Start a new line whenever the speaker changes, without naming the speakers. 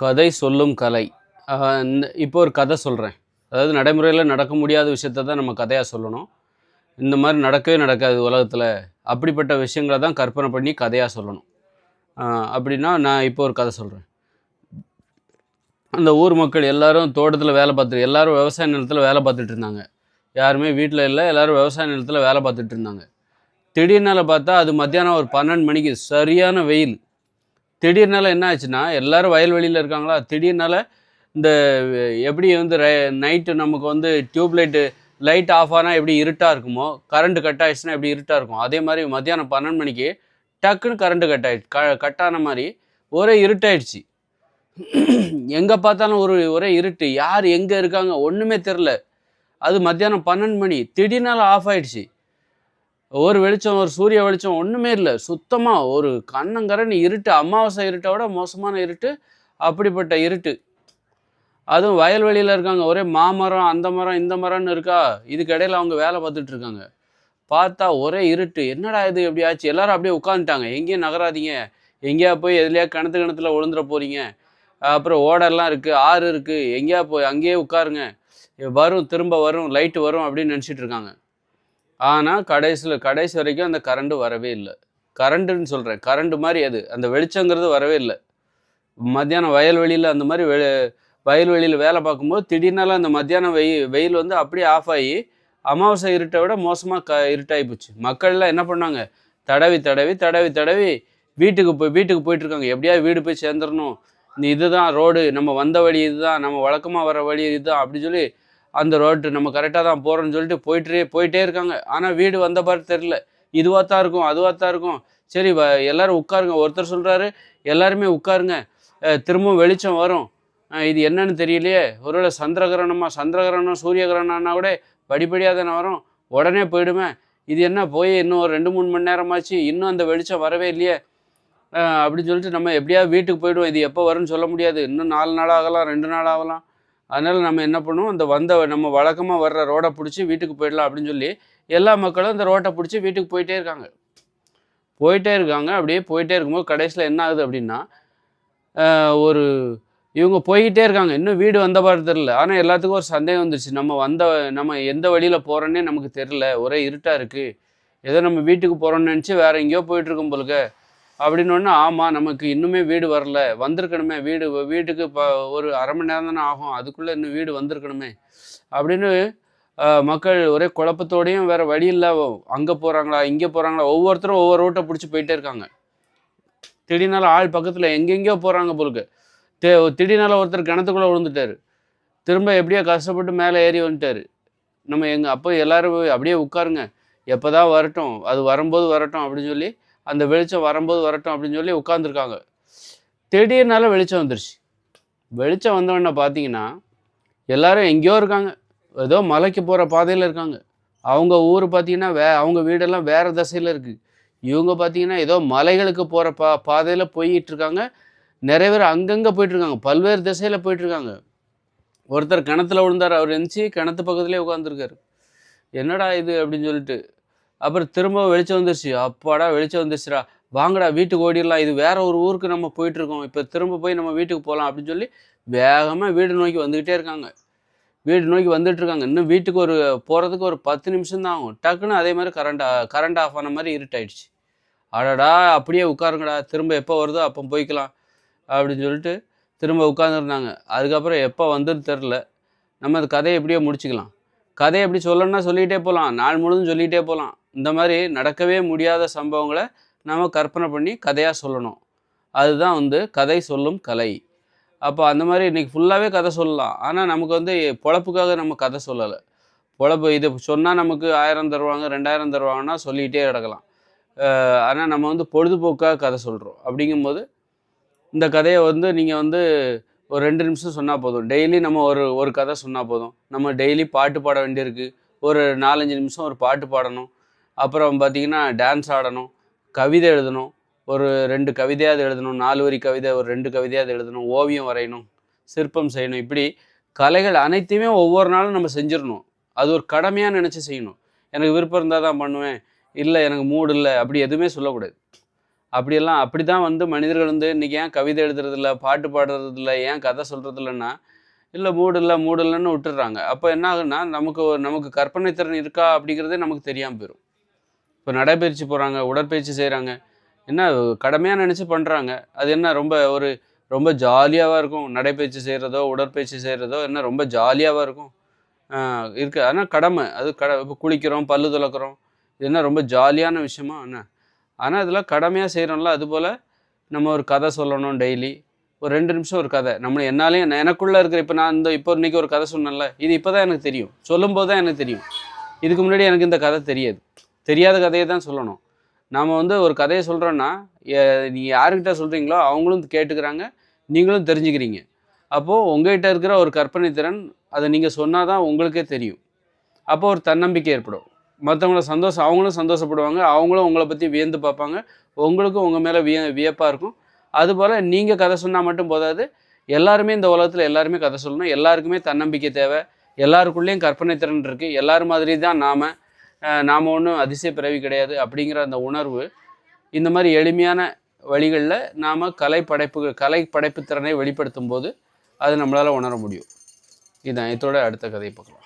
கதை சொல்லும் கலை. இந்த இப்போ ஒரு கதை சொல்கிறேன் அதாவது நடைமுறையில் நடக்க முடியாத விஷயத்த தான் நம்ம கதையாக சொல்லணும். இந்த மாதிரி நடக்கவே நடக்காது உலகத்தில். அப்படிப்பட்ட விஷயங்களை தான் கற்பனை பண்ணி கதையாக சொல்லணும். அப்படின்னா நான் இப்போ ஒரு கதை சொல்கிறேன் அந்த ஊர் மக்கள் எல்லோரும் தோட்டத்தில் வேலை பார்த்துட்டு எல்லாரும் விவசாய நிலத்தில் வேலை பார்த்துட்டு இருந்தாங்க. யாருமே வீட்டில் இல்லை எல்லோரும் விவசாய நிலத்தில் வேலை பார்த்துட்டு இருந்தாங்க. திடீர்னால பார்த்தா அது மத்தியானம் ஒரு பன்னெண்டு மணிக்கு சரியான வெயில். திடீர்னால என்ன ஆச்சுன்னா எல்லாரும் வயல்வெளியில் இருக்காங்களா? திடீர்னால இந்த எப்படி வந்து நைட்டு நமக்கு வந்து டியூப் லைட்டு லைட் ஆஃப் ஆனால் எப்படி இருட்டாக இருக்குமோ கரண்ட் கட் ஆகிடுச்சுன்னா எப்படி இருட்டாக இருக்கும்? அதே மாதிரி மத்தியானம் பன்னெண்டு மணிக்கு டக்குன்னு கரண்ட்டு கட் ஆகிடுச்சு க கட் ஆன மாதிரி ஒரே இருட்டாயிடுச்சு. எங்கே பார்த்தாலும் ஒரு ஒரே இருட்டு. யார் எங்கே இருக்காங்க? ஒன்றுமே தெரில அது மத்தியானம் பன்னெண்டு மணி. திடீர்னால ஆஃப் ஆயிடுச்சு. ஒரு வெளிச்சம் ஒரு சூரிய வெளிச்சம் ஒன்றுமே இல்லை. சுத்தமாக ஒரு கண்ணங்கரன் இருட்டு அமாவாசை இருட்டை விட மோசமான இருட்டு அப்படிப்பட்ட இருட்டு. அதுவும் வயல்வெளியில் இருக்காங்க. ஒரே மாமரம் அந்த மரம் இந்த மரம்னு இருக்கா? இதுக்கு இடையில அவங்க வேலை பார்த்துட்டு இருக்காங்க. பார்த்தா ஒரே இருட்டு. என்னடா இது எப்படி ஆச்சு? எல்லாரும் அப்படியே உட்காந்துட்டாங்க எங்கேயும் நகராதீங்க. எங்கேயா போய் எதுலையா கிணத்து கிணத்துல விழுந்துட போறீங்க? அப்புறம் ஓடெல்லாம் இருக்குது ஆறு இருக்குது எங்கேயா போய் அங்கேயே உட்காருங்க. வரும் திரும்ப வரும் லைட்டு வரும் அப்படின்னு நினச்சிட்டு இருக்காங்க. ஆனால் கடைசியில் கடைசி வரைக்கும் அந்த கரண்ட்டு வரவே இல்லை. கரண்ட்டுன்னு சொல்கிறேன் கரண்ட்டு மாதிரி அது. அந்த வெளிச்சங்கிறது வரவே இல்லை. மத்தியானம் வயல்வெளியில் அந்த மாதிரி வெ வயல்வெளியில் வேலை பார்க்கும்போது திடீர்னால அந்த மத்தியானம் வெயில் வெயில் வந்து அப்படியே ஆஃப் ஆகி அமாவாசை இருட்டை விட மோசமாக க இருட்டாகி போச்சு மக்கள்லாம் என்ன பண்ணாங்க? தடவி தடவி தடவி தடவி வீட்டுக்கு போய் வீட்டுக்கு போயிட்டுருக்காங்க எப்படியா எப்படியாவது வீடு போய் சேர்ந்துடணும். இந்த இதுதான் ரோடு. நம்ம வந்த வழி இதுதான். நம்ம வழக்கமாக வர வழி இதுதான். அப்படின்னு சொல்லி அந்த ரோட்டு நம்ம கரெக்டாக தான் போகிறோம்னு சொல்லிட்டு போயிட்டே போயிட்டே இருக்காங்க. ஆனால் வீடு வந்த மாதிரி தெரில இதுவாக தான் இருக்கும் அதுவாக தான் இருக்கும். சரி எல்லோரும் உட்காருங்க. ஒருத்தர் சொல்கிறாரு எல்லாருமே உட்காருங்க. திரும்பவும் வெளிச்சம் வரும். இது என்னன்னு தெரியலையே. ஒருவேளை சந்திரகிரகணமா? சந்திரகிரகணம் சூரிய கிரகணம்னா கூட படிப்படியாக தானே வரும். உடனே போயிடுமே. இது என்ன போய் இன்னும் ஒரு ரெண்டு மூணு மணி நேரமாச்சு இன்னும் அந்த வெளிச்சம் வரவே இல்லையே. அப்படின்னு சொல்லிட்டு நம்ம எப்படியாவது வீட்டுக்கு போயிடுவோம். இது எப்போ வரும்னு சொல்ல முடியாது. இன்னும் நாலு நாள் ஆகலாம் ரெண்டு நாள் ஆகலாம். அதனால் நம்ம என்ன பண்ணுவோம் அந்த வந்த நம்ம வழக்கமாக வர்ற ரோடை பிடிச்சி வீட்டுக்கு போயிடலாம் அப்படின்னு சொல்லி எல்லா மக்களும் இந்த ரோட்டை பிடிச்சி வீட்டுக்கு போயிட்டே இருக்காங்க. போயிட்டே இருக்காங்க. அப்படியே போயிட்டே இருக்கும்போது கடைசியில் என்ன ஆகுது அப்படின்னா ஒரு இவங்க போய்கிட்டே இருக்காங்க. இன்னும் வீடு வந்த மாதிரி தெரில ஆனால் எல்லாத்துக்கும் ஒரு சந்தேகம் வந்துருச்சு. நம்ம வந்த நம்ம எந்த வழியில் போகிறோன்னே நமக்கு தெரில ஒரே இருட்டாக இருக்குது ஏதோ நம்ம வீட்டுக்கு போகிறோம்னு நினச்சி வேறு எங்கேயோ போயிட்டுருக்கோம் பொழுது அப்படின்னு ஒன்று ஆமாம் நமக்கு இன்னுமே வீடு வரல. வந்திருக்கணுமே வீடு வீட்டுக்கு இப்போ ஒரு அரை மணி நேரம் தானே ஆகும். அதுக்குள்ளே இன்னும் வீடு வந்திருக்கணுமே. அப்படின்னு மக்கள் ஒரே குழப்பத்தோடையும் வேறு வழி இல்லை. அங்கே போகிறாங்களா இங்கே போகிறாங்களா ஒவ்வொருத்தரும் ஒவ்வொரு ரூட்டை பிடிச்சி போயிட்டே இருக்காங்க. திடீர்னால ஆள் பக்கத்தில் எங்கெங்கேயோ போகிறாங்க போலுக்கு. தே திடீர்னால ஒருத்தர் கிணத்துக்குள்ளே விழுந்துட்டாரு. திரும்ப எப்படியோ கஷ்டப்பட்டு மேலே ஏறி வந்துட்டாரு. நம்ம எங்கள் அப்போ எல்லோரும் அப்படியே உட்காருங்க. எப்போ தான் வரட்டும் அது வரும்போது வரட்டும் அப்படின்னு சொல்லி அந்த வெளிச்சம் வரும்போது வரட்டும் அப்படின்னு சொல்லி உட்காந்துருக்காங்க திடீர்னால வெளிச்சம் வந்துருச்சு. வெளிச்சம் வந்தவொடனே பார்த்தீங்கன்னா எல்லாரும் எங்கேயோ இருக்காங்க. ஏதோ மலைக்கு போகிற பாதையில் இருக்காங்க. அவங்க ஊர் பார்த்தீங்கன்னா வே அவங்க வீடெல்லாம் வேறு திசையில் இருக்குது இவங்க பார்த்தீங்கன்னா ஏதோ மலைகளுக்கு போகிற பா பாதையில் போயிட்டுருக்காங்க நிறைய பேர் அங்கங்கே போயிட்டுருக்காங்க பல்வேறு திசையில் போயிட்டுருக்காங்க ஒருத்தர் கிணத்துல விழுந்தார். அவர் இருந்துச்சு கிணத்து பக்கத்துலேயே உட்காந்துருக்காரு என்னடா இது அப்படின்னு சொல்லிட்டு அப்புறம் திரும்ப வெளிச்சம் வந்துருச்சு. அப்பாடா வெளிச்சம் வந்துருச்சுடா. வாங்கடா வீட்டுக்கு ஓடிடலாம். இது வேற ஒரு ஊருக்கு நம்ம போயிட்டுருக்கோம். இப்போ திரும்ப போய் நம்ம வீட்டுக்கு போகலாம் அப்படின்னு சொல்லி வேகமாக வீடு நோக்கி வந்துக்கிட்டே இருக்காங்க. வீடு நோக்கி வந்துட்டு இருக்காங்க. இன்னும் வீட்டுக்கு ஒரு போகிறதுக்கு ஒரு பத்து நிமிஷம் தான் ஆகும். டக்குன்னு அதே மாதிரி கரண்ட் கரண்ட் ஆஃப் ஆன மாதிரி இருட்டாயிடுச்சு. அடடா அப்படியே உட்காருங்கடா. திரும்ப எப்போ வருதோ அப்போ போய்க்கலாம் அப்படின்னு சொல்லிட்டு திரும்ப உட்காந்துருந்தாங்க அதுக்கப்புறம் எப்போ வந்துன்னு தெரில நம்ம அந்த கதையை எப்படியோ முடிச்சுக்கலாம். கதையை எப்படி சொல்லணும்னா சொல்லிகிட்டே போகலாம். நாள் முழுதும் சொல்லிகிட்டே போகலாம். இந்த மாதிரி நடக்கவே முடியாத சம்பவங்களை நம்ம கற்பனை பண்ணி கதையாக சொல்லணும். அதுதான் வந்து கதை சொல்லும் கலை. அப்போ அந்த மாதிரி இன்றைக்கி ஃபுல்லாகவே கதை சொல்லலாம். ஆனால் நமக்கு வந்து பொழப்புக்காக நம்ம கதை சொல்லலை. பொழப்பு இது சொன்னால் நமக்கு ஆயிரம் தருவாங்க ரெண்டாயிரம் தருவாங்கன்னா சொல்லிகிட்டே கிடக்கலாம் ஆனால் நம்ம வந்து பொழுதுபோக்காக கதை சொல்கிறோம் அப்படிங்கும்போது இந்த கதையை வந்து நீங்கள் வந்து ஒரு ரெண்டு நிமிஷம் சொன்னால் போதும். டெய்லி நம்ம ஒரு ஒரு கதை சொன்னால் போதும். நம்ம டெய்லி பாட்டு பாட வேண்டியிருக்கு. ஒரு நாலஞ்சு நிமிஷம் ஒரு பாட்டு பாடணும். அப்புறம் பார்த்திங்கன்னா டான்ஸ் ஆடணும் கவிதை எழுதணும் ஒரு ரெண்டு கவிதையாவது எழுதணும் நாலு வரி கவிதை ஒரு ரெண்டு கவிதையாவது எழுதணும் ஓவியம் வரையணும் சிற்பம் செய்யணும். இப்படி கலைகள் அனைத்தையுமே ஒவ்வொரு நாளும் நம்ம செஞ்சிடணும். அது ஒரு கடமையாக நினச்சி செய்யணும். எனக்கு விருப்பம் இருந்தால் தான் பண்ணுவேன். இல்லை எனக்கு மூடு இல்லை அப்படி எதுவுமே சொல்லக்கூடாது. அப்படியெல்லாம் அப்படி தான் வந்து மனிதர்கள் வந்து இன்றைக்கி ஏன் கவிதை எழுதுறதில்ல பாட்டு பாடுறதில்ல ஏன் கதை சொல்கிறது இல்லைன்னா இல்லை மூடு இல்லை மூடு இல்லைன்னு விட்டுடுறாங்க. அப்போ என்ன ஆகுன்னா நமக்கு ஒரு- நமக்கு கற்பனை திறன் இருக்கா அப்படிங்கிறதே நமக்கு தெரியாமல் போயிடும் இப்போ நடைப்பயிற்சி போகிறாங்க உடற்பயிற்சி செய்கிறாங்க என்ன கடமையாக நினச்சி பண்ணுறாங்க அது என்ன ரொம்ப ஒரு ரொம்ப ஜாலியாகவாக இருக்கும்? நடைப்பயிற்சி செய்கிறதோ உடற்பயிற்சி செய்கிறதோ என்ன ரொம்ப ஜாலியாகவாக இருக்கும்? ஆஹ் இருக்கு. ஆனால் கடமை. அது கட இப்போ குளிக்கிறோம் பல்லு துலக்கிறோம். இது என்ன ரொம்ப ஜாலியான விஷயமா? என்ன? ஆனால் இதெல்லாம் கடமையாக செய்கிறோம்ல அதுபோல் நம்ம ஒரு கதை சொல்லணும் டெய்லி. ஒரு ரெண்டு நிமிஷம் ஒரு கதை. நம்ம என்னாலையும் நான் எனக்குள்ளே இருக்கிற இப்போ நான் இந்த இப்போ இன்றைக்கி ஒரு கதை சொன்னேன்ல இது இப்போ தான் எனக்கு தெரியும். சொல்லும்போது தான் எனக்கு தெரியும். இதுக்கு முன்னாடி எனக்கு இந்த கதை தெரியாது. தெரியாத கதையை தான் சொல்லணும். நாம் வந்து ஒரு கதையை சொல்கிறோன்னா நீங்கள் யாருக்கிட்ட சொல்கிறீங்களோ அவங்களும் கேட்டுக்கிறாங்க நீங்களும் தெரிஞ்சுக்கிறீங்க. அப்போது உங்ககிட்ட இருக்கிற ஒரு கற்பனை திறன் அதை நீங்கள் சொன்னால் தான் உங்களுக்கே தெரியும். அப்போ ஒரு தன்னம்பிக்கை ஏற்படும். மற்றவங்கள சந்தோஷம் அவங்களும் சந்தோஷப்படுவாங்க அவங்களும் உங்களை பற்றி வியந்து பார்ப்பாங்க உங்களுக்கும் உங்கள் மேலே விய வியப்பாக இருக்கும். அதுபோல் நீங்கள் கதை சொன்னால் மட்டும் போதாது எல்லாருமே இந்த உலகத்தில் எல்லாருமே கதை சொல்லணும். எல்லாருக்குமே தன்னம்பிக்கை தேவை. எல்லாருக்குள்ளேயும் கற்பனை திறன் இருக்குது எல்லார் மாதிரி தான் நாம் நாம் ஒன்றும் அதிசய பிறவி கிடையாது அப்படிங்கிற அந்த உணர்வு இந்த மாதிரி எளிமையான வழிகளில் நாம் கலை படைப்பு கலை படைப்பு திறனை வெளிப்படுத்தும் போது அது நம்மளால் உணர முடியும். இதுதான் இதோட அடுத்த கதையை பார்க்கலாம்.